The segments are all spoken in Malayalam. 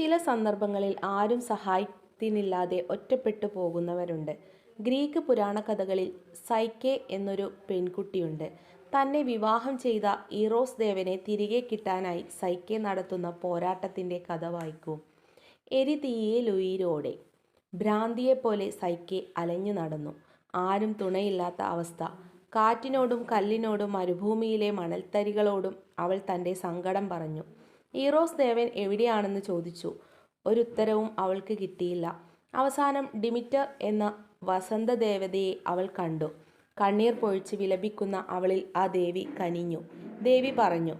ചില സന്ദർഭങ്ങളിൽ ആരും സഹായത്തിനില്ലാതെ ഒറ്റപ്പെട്ടു പോകുന്നവരുണ്ട്. ഗ്രീക്ക് പുരാണ കഥകളിൽ സൈക്കെ എന്നൊരു പെൺകുട്ടിയുണ്ട്. തന്നെ വിവാഹം ചെയ്ത ഈറോസ് ദേവനെ തിരികെ കിട്ടാനായി സൈക്കെ നടത്തുന്ന പോരാട്ടത്തിന്റെ കഥ വായിക്കൂ. എരിതീയെ ലുയിരോടെ. ഭ്രാന്തിയെപ്പോലെ സൈക്കെ അലഞ്ഞു നടന്നു. ആരും തുണയില്ലാത്ത അവസ്ഥ. കാറ്റിനോടും കല്ലിനോടും മരുഭൂമിയിലെ മണൽത്തരികളോടും അവൾ തന്റെ സങ്കടം പറഞ്ഞു. ഈറോസ് ദേവൻ എവിടെയാണെന്ന് ചോദിച്ചു. ഒരു ഉത്തരവും അവൾക്ക് കിട്ടിയില്ല. അവസാനം ഡിമിറ്റർ എന്ന വസന്ത ദേവതയെ അവൾ കണ്ടു. കണ്ണീർ പൊഴിച്ച് വിലപിക്കുന്ന അവളിൽ ആ ദേവി കനിഞ്ഞു. ദേവി പറഞ്ഞു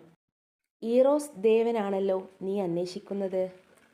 ഈറോസ് ദേവനാണല്ലോ നീ അന്വേഷിക്കുന്നത്?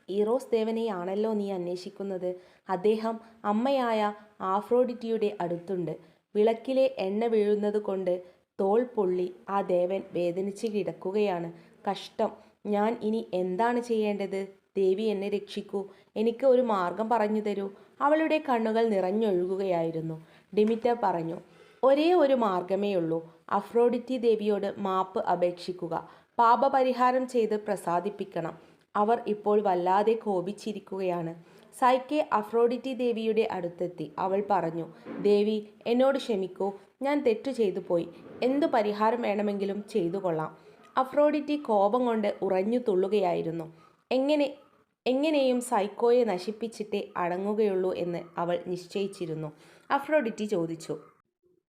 ഈറോസ് ദേവനെയാണല്ലോ നീ അന്വേഷിക്കുന്നത്? അദ്ദേഹം അമ്മയായ ആഫ്രോഡിറ്റിയുടെ അടുത്തുണ്ട്. വിളക്കിലെ എണ്ണ വീഴുന്നത് കൊണ്ട് തോൾ പൊള്ളി ആ ദേവൻ വേദനിച്ച് കിടക്കുകയാണ്. കഷ്ടം. ഞാൻ ഇനി എന്താണ് ചെയ്യേണ്ടത്? ദേവി എന്നെ രക്ഷിക്കൂ. എനിക്ക് ഒരു മാർഗം പറഞ്ഞു തരൂ. അവളുടെ കണ്ണുകൾ നിറഞ്ഞൊഴുകുകയായിരുന്നു. ഡിമിറ്റർ പറഞ്ഞു ഒരേ ഒരു മാർഗമേ ഉള്ളൂ. അഫ്രോഡിറ്റി ദേവിയോട് മാപ്പ് അപേക്ഷിക്കുക. പാപപരിഹാരം ചെയ്ത് പ്രസാദിപ്പിക്കണം. അവർ ഇപ്പോൾ വല്ലാതെ കോപിച്ചിരിക്കുകയാണ്. സൈക്കെ അഫ്രോഡിറ്റി ദേവിയുടെ അടുത്തെത്തി. അവൾ പറഞ്ഞു ദേവി എന്നോട് ക്ഷമിക്കൂ. ഞാൻ തെറ്റു ചെയ്തു പോയി. എന്തു പരിഹാരം വേണമെങ്കിലും ചെയ്തു കൊള്ളാം അഫ്രോഡിറ്റി കോപം കൊണ്ട് ഉറഞ്ഞു തുള്ളുകയായിരുന്നു. എങ്ങനെ എങ്ങനെയും സൈക്കോയെ നശിപ്പിച്ചിട്ടേ അടങ്ങുകയുള്ളൂ എന്ന് അവൾ നിശ്ചയിച്ചിരുന്നു. അഫ്രോഡിറ്റി ചോദിച്ചു.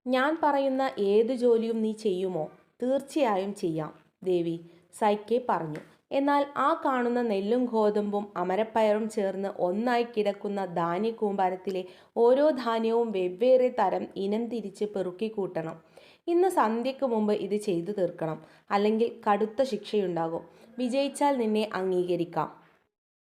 ഞാൻ പറയുന്ന ഏത് ജോലിയും നീ ചെയ്യുമോ? തീർച്ചയായും ചെയ്യാം ദേവി സൈക്കെ പറഞ്ഞു. എന്നാൽ ആ കാണുന്ന നെല്ലും ഗോതമ്പും അമരപ്പയറും ചേർന്ന് ഒന്നായി കിടക്കുന്ന ധാന്യ കൂമ്പാരത്തിലെ ഓരോ ധാന്യവും വെവ്വേറെ തരം ഇനം തിരിച്ച് പെറുക്കി കൂട്ടണം. ഇന്ന് സന്ധ്യയ്ക്ക് മുമ്പ് ഇത് ചെയ്തു തീർക്കണം. അല്ലെങ്കിൽ കടുത്ത ശിക്ഷയുണ്ടാകും. വിജയിച്ചാൽ നിന്നെ അംഗീകരിക്കാം.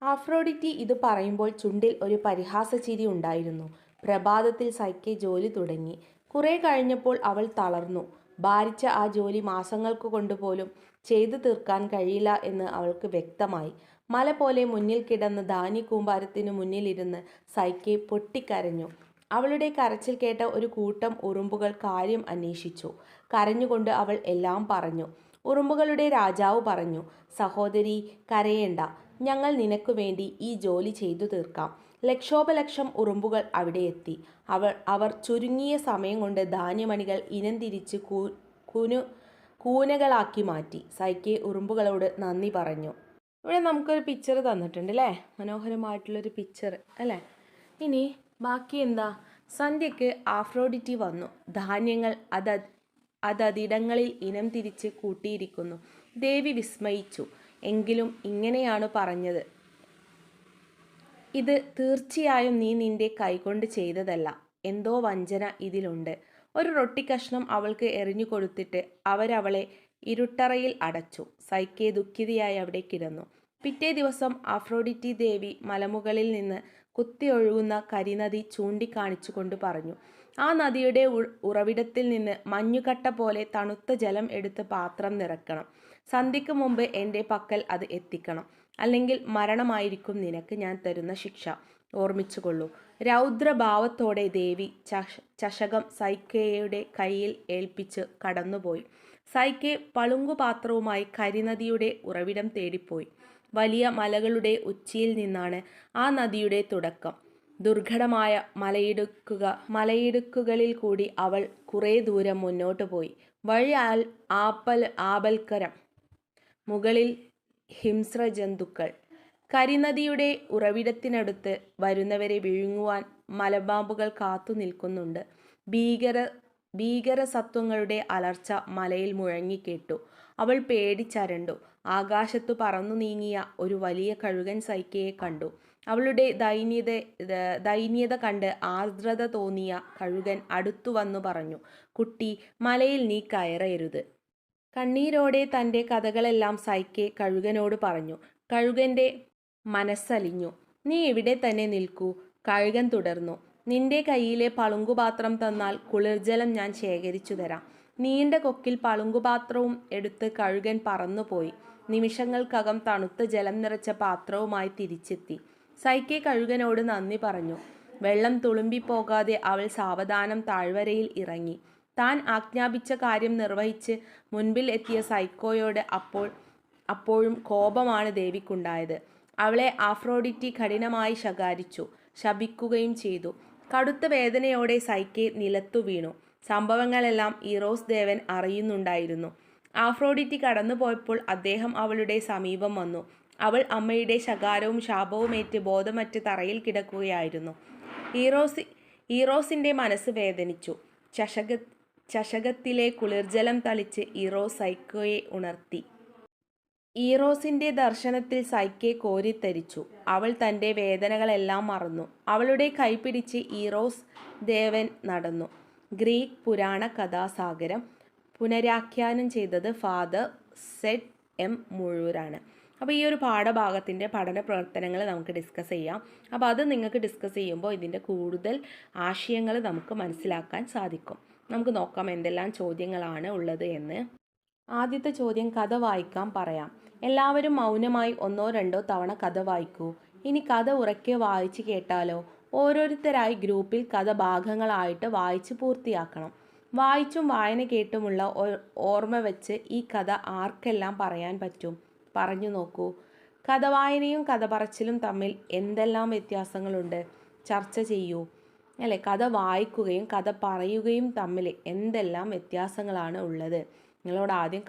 ആഫ്രോഡിറ്റി ഇത് പറയുമ്പോൾ ചുണ്ടിൽ ഒരു പരിഹാസചിരി ഉണ്ടായിരുന്നു. പ്രഭാതത്തിൽ സൈക്കെ ജോലി തുടങ്ങി. കുറെ കഴിഞ്ഞപ്പോൾ അവൾ തളർന്നു. ഭാരിച്ച ആ ജോലി മാസങ്ങൾക്ക് കൊണ്ടുപോലും ചെയ്തു തീർക്കാൻ കഴിയില്ല എന്ന് അവൾക്ക് വ്യക്തമായി. മല പോലെ മുന്നിൽ കിടന്ന് ധാന്യ കൂമ്പാരത്തിനു മുന്നിലിരുന്ന് സൈക്കെ പൊട്ടിക്കരഞ്ഞു. അവളുടെ കരച്ചിൽ കേട്ട ഒരു കൂട്ടം ഉറുമ്പുകൾ കാര്യം അന്വേഷിച്ചു. കരഞ്ഞുകൊണ്ട് അവൾ എല്ലാം പറഞ്ഞു. ഉറുമ്പുകളുടെ രാജാവ് പറഞ്ഞു സഹോദരി കരയേണ്ട. ഞങ്ങൾ നിനക്കു വേണ്ടി ഈ ജോലി ചെയ്തു തീർക്കാം. ലക്ഷോപലക്ഷം ഉറുമ്പുകൾ അവിടെ എത്തി. അവർ അവർ ചുരുങ്ങിയ സമയം കൊണ്ട് ധാന്യമണികൾ ഇനം തിരിച്ച് കൂ കുനു കൂനകളാക്കി മാറ്റി. സൈക്കെ ഉറുമ്പുകളോട് നന്ദി പറഞ്ഞു. ഇവിടെ നമുക്കൊരു പിക്ചർ തന്നിട്ടുണ്ട് അല്ലേ മനോഹരമായിട്ടുള്ളൊരു പിക്ചർ അല്ലേ? ഇനി ബാക്കി എന്താ സന്ധ്യക്ക് ആഫ്രോഡിറ്റി വന്നു. ധാന്യങ്ങൾ അത അതതിടങ്ങളിൽ ഇനം തിരിച്ച് കൂട്ടിയിരിക്കുന്നു. ദേവി വിസ്മയിച്ചു. എങ്കിലും ഇങ്ങനെയാണ് പറഞ്ഞത്. ഇത് തീർച്ചയായും നീ നിന്റെ കൈകൊണ്ട് ചെയ്തതല്ല. എന്തോ വഞ്ചന ഇതിലുണ്ട്. ഒരു റൊട്ടി കഷ്ണം അവൾക്ക് എറിഞ്ഞു കൊടുത്തിട്ട് അവരവളെ ഇരുട്ടറയിൽ അടച്ചു. സൈക്കെ ദുഃഖിതയായി അവിടെ കിടന്നു. പിറ്റേ ദിവസം അഫ്രോഡിറ്റി ദേവി മലമുകളിൽ നിന്ന് കുത്തിയൊഴുകുന്ന കരിനദി ചൂണ്ടിക്കാണിച്ചുകൊണ്ട് പറഞ്ഞു. ആ നദിയുടെ ഉറവിടത്തിൽ നിന്ന് മഞ്ഞുകട്ട പോലെ തണുത്ത ജലം എടുത്ത് പാത്രം നിറക്കണം സന്ധിക്ക് മുമ്പ് എന്റെ പക്കൽ അത് എത്തിക്കണം. അല്ലെങ്കിൽ മരണമായിരിക്കും നിനക്ക് ഞാൻ തരുന്ന ശിക്ഷ. ഓർമ്മിച്ചുകൊള്ളൂ. രൗദ്രഭാവത്തോടെ ദേവി ചഷ ചഷകം സൈക്കയുടെ കയ്യിൽ ഏൽപ്പിച്ച് കടന്നുപോയി. സൈക്കെ പളുങ്കുപാത്രവുമായി കരിനദിയുടെ ഉറവിടം തേടിപ്പോയി. വലിയ മലകളുടെ ഉച്ചിയിൽ നിന്നാണ് ആ നദിയുടെ തുടക്കം. ദുർഘടമായ മലയിടുക്കുക മലയിടുക്കുകളിൽ കൂടി അവൾ കുറേ ദൂരം മുന്നോട്ട് പോയി. വഴി ആൽ ആപ്പൽ ആപൽക്കരം. മുകളിൽ ഹിംസ്ര ജന്തുക്കൾ കരിനദിയുടെ ഉറവിടത്തിനടുത്ത് വരുന്നവരെ വിഴുങ്ങുവാൻ മലബാമ്പുകൾ കാത്തു നിൽക്കുന്നുണ്ട് ഭീകര ഭീകരസത്വങ്ങളുടെ അലർച്ച മലയിൽ മുഴങ്ങിക്കേട്ടു. അവൾ പേടിച്ചരണ്ടു. ആകാശത്തു പറന്നു നീങ്ങിയ ഒരു വലിയ കഴുകൻ സൈക്കയെ കണ്ടു. അവളുടെ ദൈന്യത ദൈന്യത കണ്ട് ആർദ്രത തോന്നിയ കഴുകൻ അടുത്തു വന്നു പറഞ്ഞു കുട്ടി മലയിൽ നീ കയറയരുത് കണ്ണീരോടെ തന്റെ കഥകളെല്ലാം സൈക്കെ കഴുകനോട് പറഞ്ഞു. കഴുകന്റെ മനസ്സലിഞ്ഞു. നീ ഇവിടെ തന്നെ നിൽക്കൂ കഴുകൻ തുടർന്നു. നിന്റെ കയ്യിലെ പളുങ്കുപാത്രം തന്നാൽ കുളിർജലം ഞാൻ ശേഖരിച്ചു തരാം. നീണ്ട കൊക്കിൽ പളുങ്കുപാത്രവും എടുത്ത് കഴുകൻ പറന്നുപോയി. നിമിഷങ്ങൾക്കകം തണുത്ത ജലം നിറച്ച പാത്രവുമായി തിരിച്ചെത്തി. സൈക്കെ കഴുകനോട് നന്ദി പറഞ്ഞു. വെള്ളം തുളുമ്പിപ്പോകാതെ അവൾ സാവധാനം താഴ്വരയിൽ ഇറങ്ങി. താൻ ആജ്ഞാപിച്ച കാര്യം നിർവഹിച്ച് മുൻപിൽ എത്തിയ സൈക്കോയോട് അപ്പോൾ അപ്പോഴും കോപമാണ് ദേവിക്കുണ്ടായത്. അവളെ ആഫ്രോഡിറ്റി കഠിനമായി ശകാരിച്ചു. ശപിക്കുകയും ചെയ്തു. കടുത്ത വേദനയോടെ സൈക്കെ നിലത്തു വീണു. സംഭവങ്ങളെല്ലാം ഈറോസ് ദേവൻ അറിയുന്നുണ്ടായിരുന്നു. ആഫ്രോഡിറ്റി കടന്നുപോയപ്പോൾ അദ്ദേഹം അവളുടെ സമീപം വന്നു. അവൾ അമ്മയുടെ ശകാരവും ശാപവുമേറ്റ് ബോധമറ്റ് തറയിൽ കിടക്കുകയായിരുന്നു. ഈറോസ് ഈറോസിന്റെ മനസ്സ് വേദനിച്ചു. ചഷക ചഷകത്തിലെ കുളിർജലം തളിച്ച് ഈറോസ് സൈക്കോയെ ഉണർത്തി. ഈറോസിന്റെ ദർശനത്തിൽ സൈക്കെ കോരിത്തരിച്ചു. അവൾ തന്റെ വേദനകളെല്ലാം മറന്നു. അവളുടെ കൈപിടിച്ച് ഈറോസ് ദേവൻ നടന്നു. ഗ്രീക്ക് പുരാണ കഥാസാഗരം പുനരാഖ്യാനം ചെയ്തത് ഫാദർ സെറ്റ് എം മുഴൂരാണ്. അപ്പോൾ ഈ ഒരു പാഠഭാഗത്തിന്റെ പഠന പ്രവർത്തനങ്ങൾ നമുക്ക് ഡിസ്കസ് ചെയ്യാം. അപ്പോൾ അത് നിങ്ങൾക്ക് ഡിസ്കസ് ചെയ്യുമ്പോൾ ഇതിന്റെ കൂടുതൽ ആശയങ്ങൾ നമുക്ക് മനസ്സിലാക്കാൻ സാധിക്കും. നമുക്ക് നോക്കാം എന്തെല്ലാം ചോദ്യങ്ങളാണ് ഉള്ളത് എന്ന്. ആദ്യത്തെ ചോദ്യം കഥ വായിക്കാൻ പറയാം. എല്ലാവരും മൗനമായി ഒന്നോ രണ്ടോ തവണ കഥ വായിക്കൂ. ഇനി കഥ ഉറക്കെ വായിച്ച് കേട്ടാലോ? ഓരോരുത്തരായി ഗ്രൂപ്പിൽ കഥ ഭാഗങ്ങളായിട്ട് വായിച്ച് പൂർത്തിയാക്കണം. വായിച്ചും വായന കേട്ടുമുള്ള ഓർമ്മ വെച്ച് ഈ കഥ ആർക്കെല്ലാം പറയാൻ പറ്റും? പറഞ്ഞു നോക്കൂ. കഥ വായനയും കഥ പറച്ചിലും തമ്മിൽ എന്തെല്ലാം വ്യത്യാസങ്ങളുണ്ട്? ചർച്ച ചെയ്യൂ. അല്ലേ? കഥ വായിക്കുകയും കഥ പറയുകയും തമ്മിൽ എന്തെല്ലാം വ്യത്യാസങ്ങളാണ് ഉള്ളത്? നിങ്ങളോട് ആദ്യം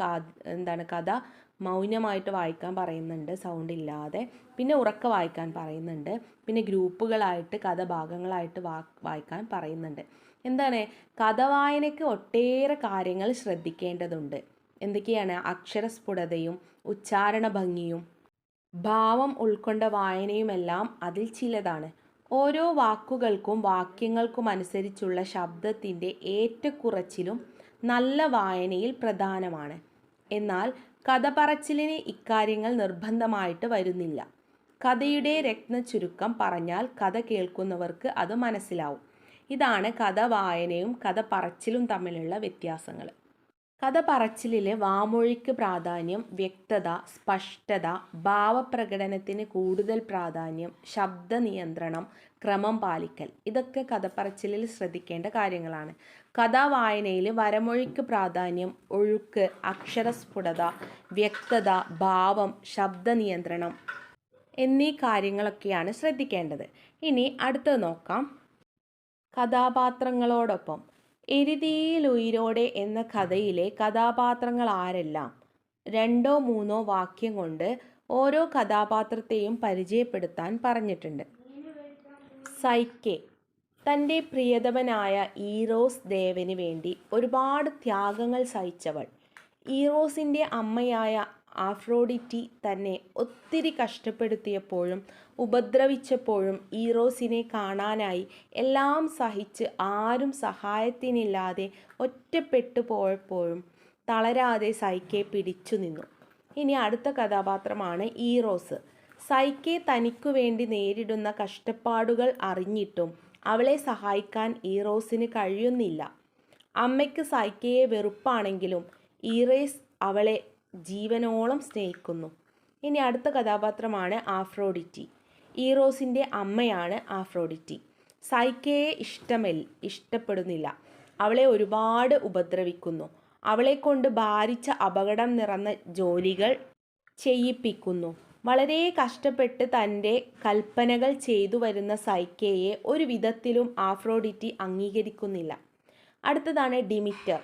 എന്താണ് കഥ മൗനമായിട്ട് വായിക്കാൻ പറയുന്നുണ്ട് സൗണ്ട് ഇല്ലാതെ. പിന്നെ ഉറക്ക വായിക്കാൻ പറയുന്നുണ്ട്. പിന്നെ ഗ്രൂപ്പുകളായിട്ട് കഥ ഭാഗങ്ങളായിട്ട് വായിക്കാൻ പറയുന്നുണ്ട്. എന്താണ്? കഥ വായനയ്ക്ക് ഒട്ടേറെ കാര്യങ്ങൾ ശ്രദ്ധിക്കേണ്ടതുണ്ട്. എന്തൊക്കെയാണ്? അക്ഷരസ്ഫുടതയും ഉച്ചാരണ ഭംഗിയും ഭാവം ഉൾക്കൊണ്ട വായനയുമെല്ലാം അതിൽ ചിലതാണ്. ഓരോ വാക്കുകൾക്കും വാക്യങ്ങൾക്കും അനുസരിച്ചുള്ള ശബ്ദത്തിന്റെ ഏറ്റക്കുറച്ചിലും നല്ല വായനയിൽ പ്രധാനമാണ്. എന്നാൽ കഥ പറച്ചിലിന് ഇക്കാര്യങ്ങൾ നിർബന്ധമായിട്ട് വരുന്നില്ല. കഥയുടെ രത്ന ചുരുക്കം പറഞ്ഞാൽ കഥ കേൾക്കുന്നവർക്ക് അത് മനസ്സിലാവും. ഇതാണ് കഥ വായനയും കഥ പറച്ചിലും തമ്മിലുള്ള വ്യത്യാസങ്ങൾ. കഥ പറച്ചിലിലെ വാമൊഴിക്ക് പ്രാധാന്യം വ്യക്തത സ്പഷ്ടത ഭാവപ്രകടനത്തിന് കൂടുതൽ പ്രാധാന്യം ശബ്ദ നിയന്ത്രണം ക്രമം പാലിക്കൽ. ഇതൊക്കെ കഥപ്പറച്ചിലിൽ ശ്രദ്ധിക്കേണ്ട കാര്യങ്ങളാണ്. കഥാവായനയിൽ വരമൊഴിക്ക് പ്രാധാന്യം ഒഴുക്ക് അക്ഷരസ്ഫുടത വ്യക്തത ഭാവം ശബ്ദ നിയന്ത്രണം എന്നീ കാര്യങ്ങളൊക്കെയാണ് ശ്രദ്ധിക്കേണ്ടത്. ഇനി അടുത്തത് നോക്കാം. കഥാപാത്രങ്ങളോടൊപ്പം. എരുതിയിലുയിരോടെ എന്ന കഥയിലെ കഥാപാത്രങ്ങൾ ആരെല്ലാം? രണ്ടോ മൂന്നോ വാക്യം കൊണ്ട് ഓരോ കഥാപാത്രത്തെയും പരിചയപ്പെടുത്താൻ പറഞ്ഞിട്ടുണ്ട്. സൈക്കെ തന്റെ പ്രിയതമനായ ഈറോസ് ദേവന് വേണ്ടി ഒരുപാട് ത്യാഗങ്ങൾ സഹിച്ചവൾ. ഈറോസിന്റെ അമ്മയായ ആഫ്രോഡിറ്റി തന്നെ ഒത്തിരി കഷ്ടപ്പെടുത്തിയപ്പോഴും ഉപദ്രവിച്ചപ്പോഴും ഈറോസിനെ കാണാനായി എല്ലാം സഹിച്ച് ആരും സഹായത്തിനില്ലാതെ ഒറ്റപ്പെട്ടു പോയപ്പോഴും തളരാതെ സൈക്കെ പിടിച്ചു നിന്നു. ഇനി അടുത്ത കഥാപാത്രമാണ് ഈറോസ്. സൈക്കെ തനിക്കു വേണ്ടി നേരിടുന്ന കഷ്ടപ്പാടുകൾ അറിഞ്ഞിട്ടും അവളെ സഹായിക്കാൻ ഈറോസിന് കഴിയുന്നില്ല. അമ്മയ്ക്ക് സൈക്കയെ വെറുപ്പാണെങ്കിലും ഈറേസ് അവളെ ജീവനോളം സ്നേഹിക്കുന്നു. ഇനി അടുത്ത കഥാപാത്രമാണ് ആഫ്രോഡിറ്റി. ഈറോസിന്റെ അമ്മയാണ് ആഫ്രോഡിറ്റി. സൈക്കയെ ഇഷ്ടമല്ല ഇഷ്ടപ്പെടുന്നില്ല. അവളെ ഒരുപാട് ഉപദ്രവിക്കുന്നു. അവളെക്കൊണ്ട് ഭാരിച്ച അപകടം നിറഞ്ഞ ജോലികൾ ചെയ്യിപ്പിക്കുന്നു. വളരെ കഷ്ടപ്പെട്ട് തന്റെ കൽപ്പനകൾ ചെയ്തു വരുന്ന സൈക്കയെ ഒരു വിധത്തിലും ആഫ്രോഡിറ്റി അംഗീകരിക്കുന്നില്ല. അടുത്തതാണ് ഡിമിറ്റർ.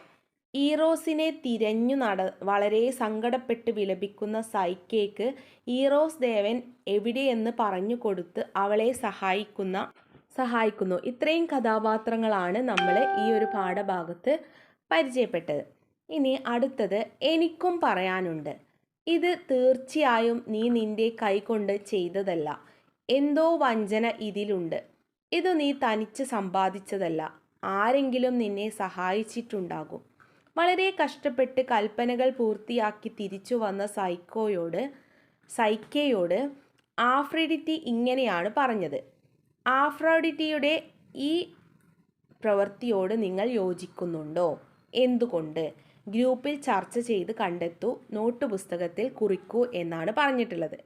ഈറോസിനെ തിരഞ്ഞു നട വളരെ സങ്കടപ്പെട്ട് വിലപിക്കുന്ന സൈക്കയ്ക്ക് ഈറോസ് ദേവൻ എവിടെയെന്ന് പറഞ്ഞു കൊടുത്ത് അവളെ സഹായിക്കുന്ന സഹായിക്കുന്നു. ഇത്രയും കഥാപാത്രങ്ങളാണ് നമ്മൾ ഈ ഒരു പാഠഭാഗത്ത് പരിചയപ്പെട്ടത്. ഇനി അടുത്തത് എനിക്കും പറയാനുണ്ട്. ഇത് തീർച്ചയായും നീ നിന്റെ കൈകൊണ്ട് ചെയ്തതല്ല. എന്തോ വഞ്ചന ഇതിലുണ്ട്. ഇത് നീ തനിച്ച് സമ്പാദിച്ചതല്ല. ആരെങ്കിലും നിന്നെ സഹായിച്ചിട്ടുണ്ടാകും. വളരെ കഷ്ടപ്പെട്ട് കൽപ്പനകൾ പൂർത്തിയാക്കി തിരിച്ചു വന്ന സൈക്കോയോട് സൈക്കയോട് ആഫ്രഡിറ്റി ഇങ്ങനെയാണ് പറഞ്ഞത്. ആഫ്രോഡിറ്റിയുടെ ഈ പ്രവൃത്തിയോട് നിങ്ങൾ യോജിക്കുന്നുണ്ടോ? എന്തുകൊണ്ട്? ഗ്രൂപ്പിൽ ചർച്ച ചെയ്ത് കണ്ടെത്തൂ നോട്ട് പുസ്തകത്തിൽ കുറിക്കൂ എന്നാണ് പറഞ്ഞിട്ടുള്ളത്.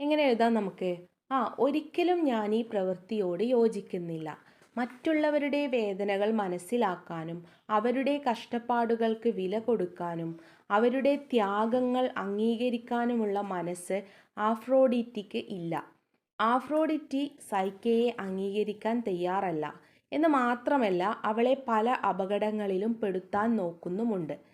എങ്ങനെ എഴുതാം നമുക്ക്? ആ ഒരിക്കലും ഞാൻ ഈ പ്രവൃത്തിയോട് യോജിക്കുന്നില്ല. മറ്റുള്ളവരുടെ വേദനകൾ മനസ്സിലാക്കാനും അവരുടെ കഷ്ടപ്പാടുകൾക്ക് വില കൊടുക്കാനും അവരുടെ ത്യാഗങ്ങൾ അംഗീകരിക്കാനുമുള്ള മനസ്സ് ആഫ്രോഡിറ്റിക്ക് ഇല്ല. ആഫ്രോഡിറ്റി സൈക്കയെ അംഗീകരിക്കാൻ തയ്യാറല്ല. എന്ന് മാത്രമല്ല അവളെ പല അപകടങ്ങളിലും പെടുത്താൻ നോക്കുന്നുമുണ്ട്.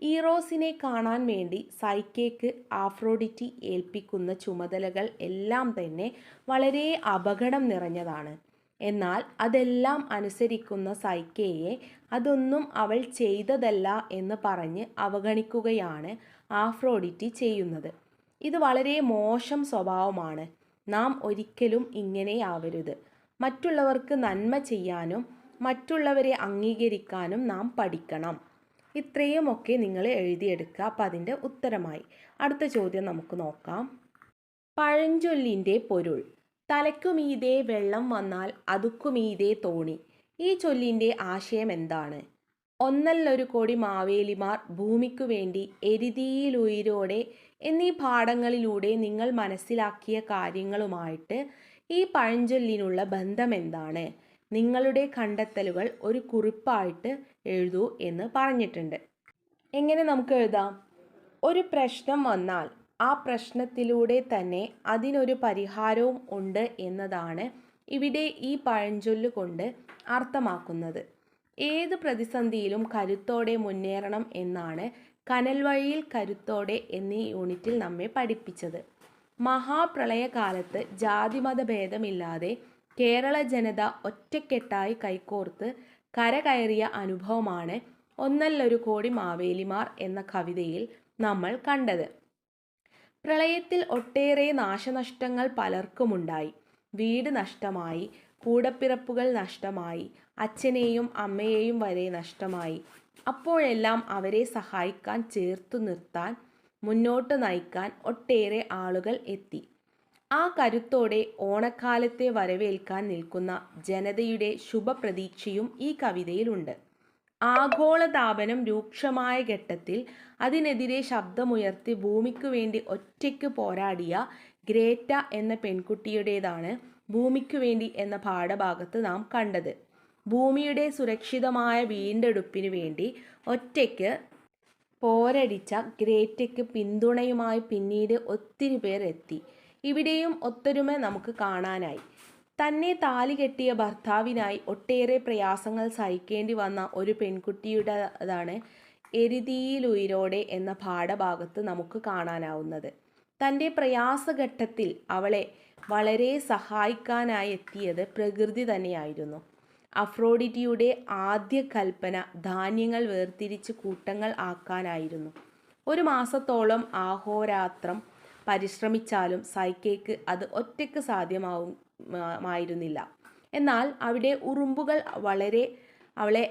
ഈറോസിനെ കാണാൻ വേണ്ടി സൈക്കേക്ക് ആഫ്രോഡിറ്റി ഏൽപ്പിക്കുന്ന ചുമതലകൾ എല്ലാം തന്നെ വളരെ അപകടം നിറഞ്ഞതാണ്. എന്നാൽ അതെല്ലാം അനുസരിക്കുന്ന സൈക്കയെ അതൊന്നും അവൾ ചെയ്തതല്ല എന്ന് പറഞ്ഞ് അവഗണിക്കുകയാണ് ആഫ്രോഡിറ്റി ചെയ്യുന്നത്. ഇത് വളരെ മോശം സ്വഭാവമാണ്. നാം ഒരിക്കലും ഇങ്ങനെയാവരുത്. മറ്റുള്ളവർക്ക് നന്മ ചെയ്യാനും മറ്റുള്ളവരെ അംഗീകരിക്കാനും നാം പഠിക്കണം. ഇത്രയുമൊക്കെ നിങ്ങൾ എഴുതിയെടുക്കുക. അപ്പം അതിന്റെ ഉത്തരമായി. അടുത്ത ചോദ്യം നമുക്ക് നോക്കാം. പഴഞ്ചൊല്ലിന്റെ പൊരുൾ. തലയ്ക്കുമീതെ വെള്ളം വന്നാൽ അതുക്കുമീതെ തോണി. ഈ ചൊല്ലിന്റെ ആശയം എന്താണ്? ഒന്നല്ലൊരു കോടി മാവേലിമാർ ഭൂമിക്കു വേണ്ടി എരിതിയിലുയിരോടെ എന്നീ പാഠങ്ങളിലൂടെ നിങ്ങൾ മനസ്സിലാക്കിയ കാര്യങ്ങളുമായിട്ട് ഈ പഴഞ്ചൊല്ലിനുള്ള ബന്ധം എന്താണ്? നിങ്ങളുടെ കണ്ടെത്തലുകൾ ഒരു കുറിപ്പായിട്ട് എഴുതൂ എന്ന് പറഞ്ഞിട്ടുണ്ട്. എങ്ങനെ നമുക്ക് എഴുതാം? ഒരു പ്രശ്നം വന്നാൽ ആ പ്രശ്നത്തിലൂടെ തന്നെ അതിനൊരു പരിഹാരവും ഉണ്ട് എന്നതാണ് ഇവിടെ ഈ പഴഞ്ചൊല്ല് കൊണ്ട് അർത്ഥമാക്കുന്നത്. ഏത് പ്രതിസന്ധിയിലും കരുത്തോടെ മുന്നേറണം എന്നാണ് കനൽ വഴിയിൽ കരുത്തോടെ എന്നീ യൂണിറ്റിൽ നമ്മെ പഠിപ്പിച്ചത്. മഹാപ്രളയകാലത്ത് ജാതിമത ഭേദമില്ലാതെ കേരള ജനത ഒറ്റക്കെട്ടായി കൈകോർത്ത് കരകയറിയ അനുഭവമാണ് ഒന്നല്ലൊരു കോടി മാവേലിമാർ എന്ന കവിതയിൽ നമ്മൾ കണ്ടത്. പ്രളയത്തിൽ ഒട്ടേറെ നാശനഷ്ടങ്ങൾ പലർക്കുമുണ്ടായി. വീട് നഷ്ടമായി കൂടപ്പിറപ്പുകൾ നഷ്ടമായി അച്ഛനെയും അമ്മയെയും വരെ നഷ്ടമായി. അപ്പോഴെല്ലാം അവരെ സഹായിക്കാൻ ചേർത്തു നിർത്താൻ മുന്നോട്ട് നയിക്കാൻ ഒട്ടേറെ ആളുകൾ എത്തി. ആ കരുത്തോടെ ഓണക്കാലത്തെ വരവേൽക്കാൻ നിൽക്കുന്ന ജനതയുടെ ശുഭപ്രതീക്ഷയും ഈ കവിതയിലുണ്ട്. ആഗോളതാപനം രൂക്ഷമായ ഘട്ടത്തിൽ അതിനെതിരെ ശബ്ദമുയർത്തി ഭൂമിക്കു വേണ്ടി ഒറ്റയ്ക്ക് പോരാടിയ ഗ്രേറ്റ എന്ന പെൺകുട്ടിയുടേതാണ് ഭൂമിക്കു വേണ്ടി എന്ന പാഠഭാഗത്ത് നാം കണ്ടത്. ഭൂമിയുടെ സുരക്ഷിതമായ വീണ്ടെടുപ്പിന് വേണ്ടി ഒറ്റയ്ക്ക് പോരടിച്ച ഗ്രേറ്റയ്ക്ക് പിന്തുണയുമായി പിന്നീട് ഒത്തിരി പേർ എത്തി. ഇവിടെയും ഒത്തൊരുമ നമുക്ക് കാണാനായി. തന്നെ താലി കെട്ടിയ ഭർത്താവിനായി ഒട്ടേറെ പ്രയാസങ്ങൾ സഹിക്കേണ്ടി വന്ന ഒരു പെൺകുട്ടിയുടേതാണ് എരുതിയിലുയിരോടെ എന്ന പാഠഭാഗത്ത് നമുക്ക് കാണാനാവുന്നത്. തന്റെ പ്രയാസഘട്ടത്തിൽ അവളെ വളരെ സഹായിക്കാനായി എത്തിയത് പ്രകൃതി തന്നെയായിരുന്നു. അഫ്രോഡിറ്റിയുടെ ആദ്യ കൽപ്പന ധാന്യങ്ങൾ വേർതിരിച്ച് കൂട്ടങ്ങൾ ആക്കാനായിരുന്നു. ഒരു മാസത്തോളം ആഹോരാത്രം പരിശ്രമിച്ചാലും സൈക്കയ്ക്ക് അത് ഒറ്റയ്ക്ക് സാധ്യമാവും മായിരുന്നില്ല എന്നാൽ അവിടെ ഉറുമ്പുകൾ വളരെ അവളെ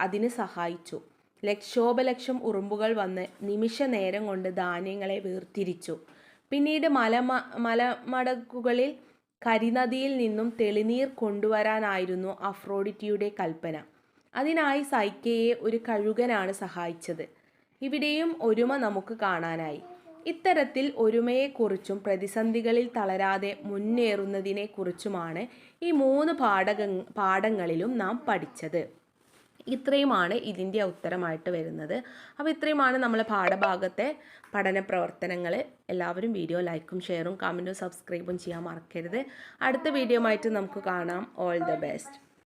അതിന് സഹായിച്ചു. ലക്ഷോപലക്ഷം ഉറുമ്പുകൾ വന്ന് നിമിഷ നേരം കൊണ്ട് ധാന്യങ്ങളെ വേർതിരിച്ചു. പിന്നീട് മലമ മലമടക്കുകളിൽ കരിനദിയിൽ നിന്നും തെളിനീർ കൊണ്ടുവരാനായിരുന്നു അഫ്രോഡിറ്റിയുടെ കൽപ്പന. അതിനായി സൈക്കയെ ഒരു കഴുകനാണ് സഹായിച്ചത്. ഇവിടെയും ഒരുമ നമുക്ക് കാണാനായി. ഇത്തരത്തിൽ ഒരുമയെക്കുറിച്ചും പ്രതിസന്ധികളിൽ തളരാതെ മുന്നേറുന്നതിനെക്കുറിച്ചുമാണ് ഈ മൂന്ന് പാഠക പാഠങ്ങളിലും നാം പഠിച്ചത്. ഇത്രയുമാണ് ഇതിന്റെ ഉത്തരമായിട്ട് വരുന്നത്. അപ്പോൾ ഇത്രയുമാണ് നമ്മൾ പാഠഭാഗത്തെ പഠന പ്രവർത്തനങ്ങൾ. എല്ലാവരും വീഡിയോ ലൈക്കും ഷെയറും കമന്റും സബ്സ്ക്രൈബും ചെയ്യാൻ മറക്കരുത്. അടുത്ത വീഡിയോ ആയിട്ട് നമുക്ക് കാണാം. All the best